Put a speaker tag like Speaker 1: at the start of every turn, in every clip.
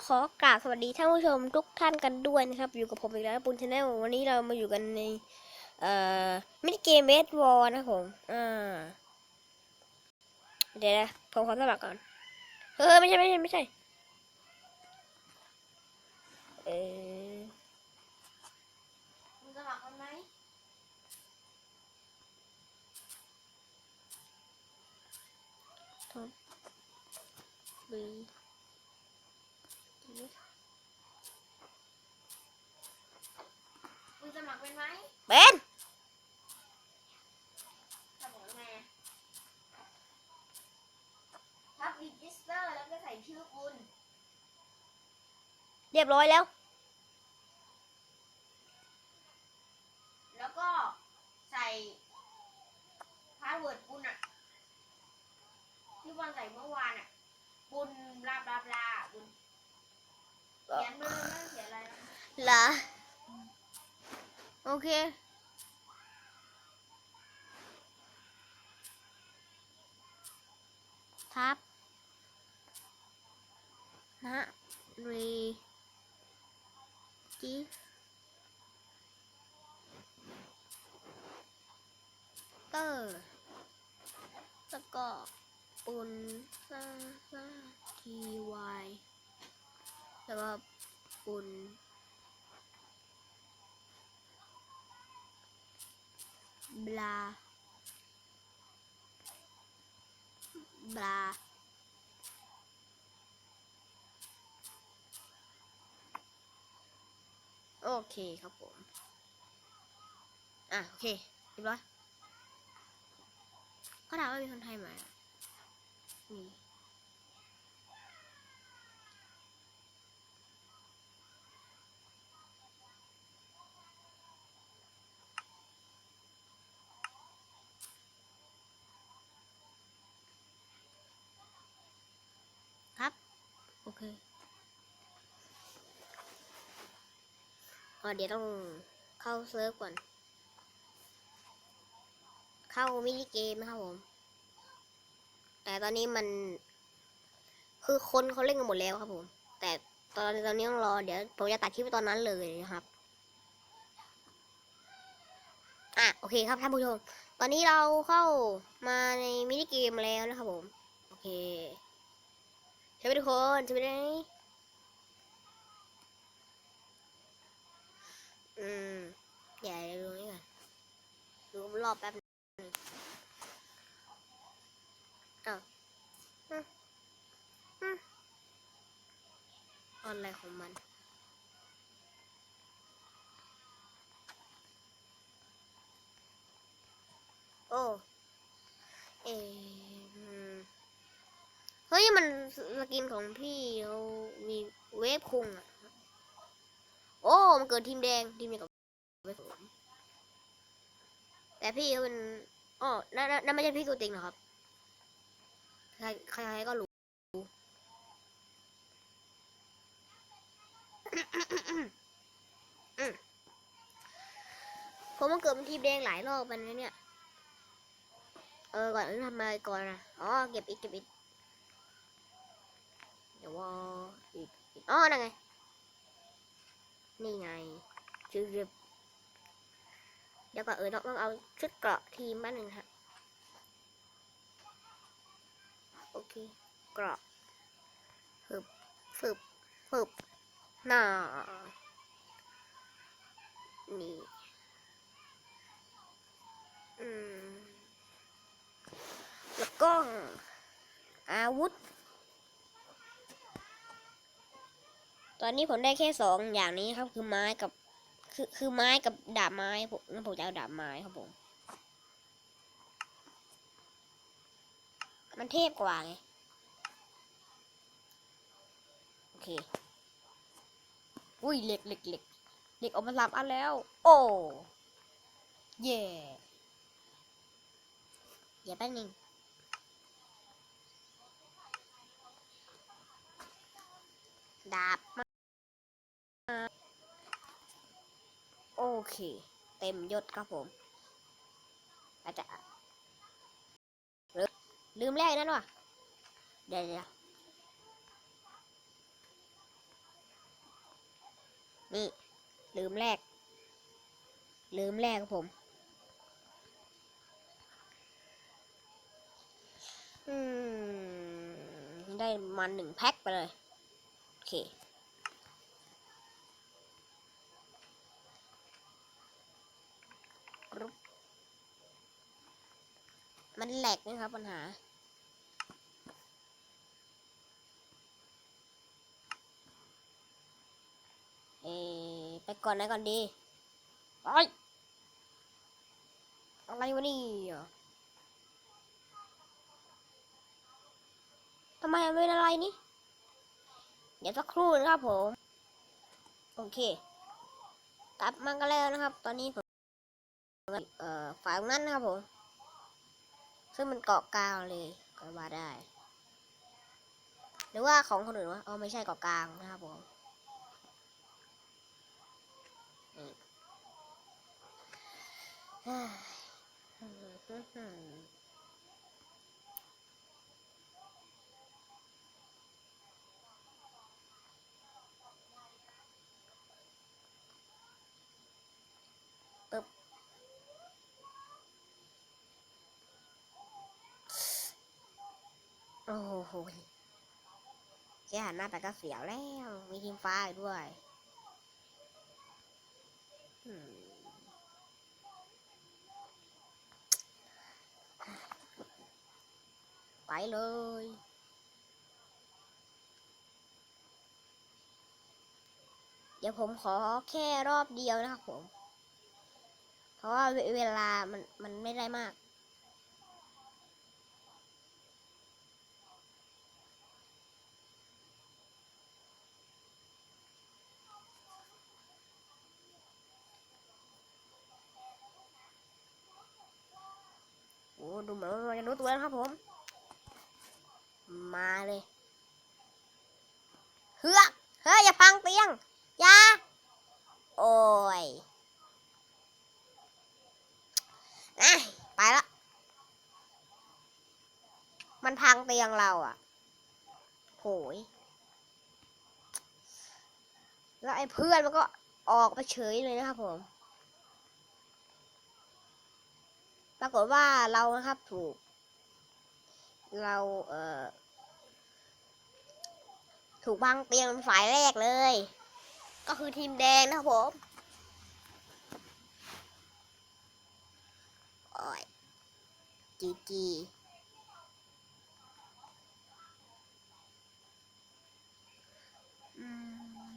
Speaker 1: ็ขอกราบสวัสดีท่านผู้ชมทุกท่านกันด้วยนะครับ อยู่กับผมอีกแล้วปุณชาแนลวันนี้เรามาอยู่กันในเอ่อมินิเกมเบสบอลนะผมอ่าเดี๋ยวนะผมขอสมัครก่อนเฮ้ยไม่ใช่ไม่ใช่ไม่ใช่เออ
Speaker 2: สมัครกันไหม
Speaker 1: บี
Speaker 2: งสมัครเป็นไหม
Speaker 1: เบน
Speaker 2: สมัครยังไงอะทับรีจิสเตอร์แล้วก็ใส่ชื่อคุณ
Speaker 1: เรียบร้อยแล้ว
Speaker 2: แล้วก็ใส่พาสเวิร์ดคุณอะที่วันใส่เมื่อวานอะบุญบลาบลาบลาบุญเขียนไปเลยไม่ต้องเขียนอะไรนะ
Speaker 1: เหรอ โอเค ทับนะรีจิเตอร์แล้วก็ปุนซาซาทีวายแล้วก็ปุน บลา บลา โอเคครับผม อะ โอเคเรียบร้อยเขาถามว่ามีคนไทยไหมมี ครับ โอเคอ๋อ เดี๋ยวต้องเข้าเซิร์ฟก่อน เข้ามินิเกมนะครับผม แต่ตอนนี้มัน คือคนเขาเล่นกันหมดแล้วครับผม แต่ตอนตอนนี้ต้องรอเดี๋ยวผมจะตัดคลิปไปตอนนั้นเลยนะครับอะโอเคครับท่านผู้ชม ตอนนี้เราเข้ามาในมินิเกมแล้วนะครับผม โอเคใช่ไหมทุกคนใช่ไหม อืมอย่าดูนี่ก่อนดูรอบแป๊บนึงอ้าวอะไรของมันโอ้เออเฮ้ย มันสกินของพี่เขามีเวฟคุงอะ โอ้ มันเกิดทีมแดง ทีมเดียวกับเวฟผมแต่พี่เขาเป็นอ๋อนั่นนั่นไม่ใช่พี่ตัวจริงหรอครับ ใครใครก็รู้ ผมมันเกิดเป็นทีมแดงหลายรอบมันนะเนี่ย เออ ก่อนอื่นทำอะไรก่อนนะอ๋อ เก็บอีกเก็บอีก เดี๋ยวว่าอีกอีกอ๋อ นั่นไง นี่ไงชื่อเรียบเดี๋ยวก่อนเออต้องเอาชุดเกราะทีมบ้านหนึ่งฮะโอเคเกราะฝึบฝึบฝึบหนานี่อืมแล้วก็อาวุธ ตอนนี้ผมได้แค่สองอย่างนี้ครับ คือไม้กับ คือคือไม้กับดาบไม้ผมงั้นผมจะเอาดาบไม้ครับผม มันเทพกว่าไง โอเค อุ้ยเหล็กเหล็กเหล็กเหล็กออกมาสามอันแล้ว โอ้เย่เดี๋ยวแป๊บนึงดาบ โอเค เต็มยศครับผม อาจจะลืมลืมแรกนั่นวะเดี๋ยวเดี๋ยวนี่ ลืมแรก ลืมแรกครับผม อืม ได้มันหนึ่งแพ็คไปเลย โอเค กรุ๊ป มันแหลกนะครับปัญหา เอไปก่อนไหนก่อนดีไปอะไรวะนี่ทำไมมันเป็นอะไรนี่ เดี๋ยวสักครู่นะครับผม โอเค กลับมากันแล้วนะครับ ตอนนี้ผม เอ่อ ฝ่ายนั้นนะครับผม ซึ่งมันเกาะกลางเลยก็ว่าได้ หรือว่าของคนอื่นวะอ๋อไม่ใช่เกาะกลางนะครับผมปึ๊ โอ้โหแค่หันหน้าไปก็เสียวแล้ว มีทีมฟ้าด้วยไปเลยเดี๋ยวผมขอแค่รอบเดียวนะครับผม เพราะว่าเวลามันมันไม่ได้มาก โอ้ดูเหมือนว่าจะรู้ตัวแล้วครับผม มาเลย เฮือกเฮ้ยอย่าพังเตียง อย่า โอ้ยอะไปละ มันพังเตียงเราอะ โหย แล้วไอ้เพื่อนมันก็ออกไปเฉยเลยนะครับผม ปรากฏว่าเรานะครับถูก เราเอ่อถูกพังเตียงฝ่ายแรกเลย ก็คือทีมแดงนะครับผมโอ้ยจีจีอืม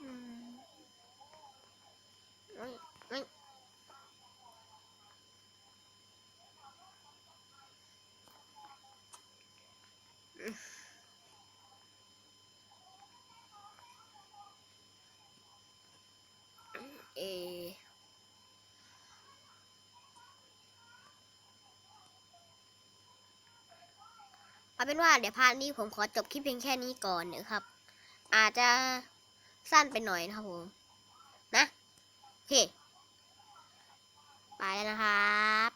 Speaker 1: อืมเอ้ยเอ้ยเอ เอาเป็นว่าเดี๋ยวพาร์ทนี้ผมขอจบคลิปเพียงแค่นี้ก่อนนะครับ อาจจะสั้นไปหน่อยนะครับผม นะโอเคไปแล้วนะครับ